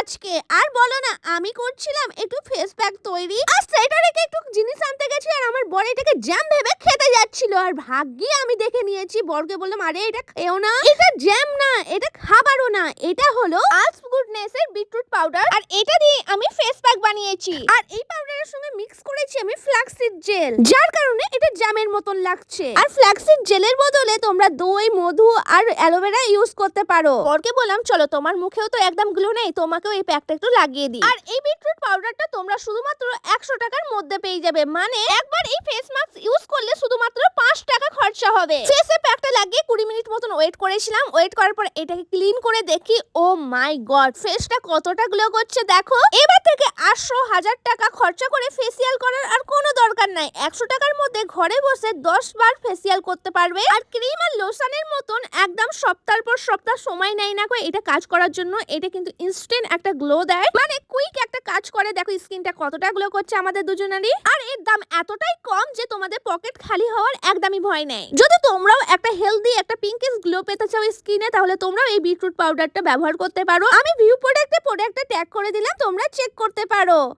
আজকে। আর বলো না, আমি করছিলাম একটু ফেস প্যাক তৈরি। আর সেটা রেখে একটু জিনিস আনতে গেছি আর আমার বর এটাকে জ্যাম ভেবে খেতে যাচ্ছিল। আর ভাগ্যে আমি দেখে নিয়েছি, বরকে বললাম, আরে, এটা খেও না। এটা জ্যাম না, এটা খাবারও না, এটা হলো আলস গুডনেস এর বিটরুট পাউডার। আর এটা দিয়ে আমি ফেস বানিয়েছি আর এই পাউডারের সঙ্গে মিক্স করেছি আমি ফ্ল্যাক্সিড জেল যার কারণে এটা জ্যামের মতন লাগছে। আর ফ্ল্যাক্সিড জেলের বদলে তোমরা দই, মধু আর অ্যালোভেরা ইউজ করতে পারো। বরকে বললাম, চলো, তোমার মুখেও তো একদম গ্লো নেই, তোমাকেও এই প্যাকটা একটু লাগিয়ে দিই। আর এই বিটরুট পাউডারটা তোমরা শুধুমাত্র একশো টাকার মধ্যে পেয়ে যাবে। মানে একবার এই ফেস মাস্ক ইউজ করলে শুধুমাত্র পাঁচ টাকা খরচা হবে। ফেসে কুড়ি মিনিট মতন ওয়েট করেছিলাম। ওয়েট করার পর এটাকে ক্লিন করে দেখি, ও মাই গড, ফেসটা কতটা গ্লো করছে দেখো। এবার থেকে আটশো হাজার টাকা খরচা করে ফেসিয়াল করার আর নাই, একশো টাকার মধ্যে ঘরে বসে দশ বার ফেসিয়াল করতে পারবে। আর ক্রিম আর লোশনের মতন একদম সপ্তাহের পর সপ্তাহ সময় নেয় না করে এটা কাজ করার জন্য। এটা কিন্তু ইনস্ট্যান্ট একটা গ্লো দেয়। মানে কুইক একটা কাজ করে। দেখো স্কিনটা কতটা গ্লো করছে আমাদের দুজনেরই। আর এর দাম এতটাই কম যে তোমাদের পকেট খালি হওয়ার একদমই ভয় নেই। যদি তোমরাও একটা হেলদি একটা পিঙ্কিশ গ্লো পেতে চাও স্কিনে তাহলে তোমরাও এই বিটরুট পাউডারটা ব্যবহার করতে পারো। আমি ভিউ প্রোডাক্টে প্রোডাক্টটা ট্যাগ করে দিলাম, তোমরা চেক করতে পারো।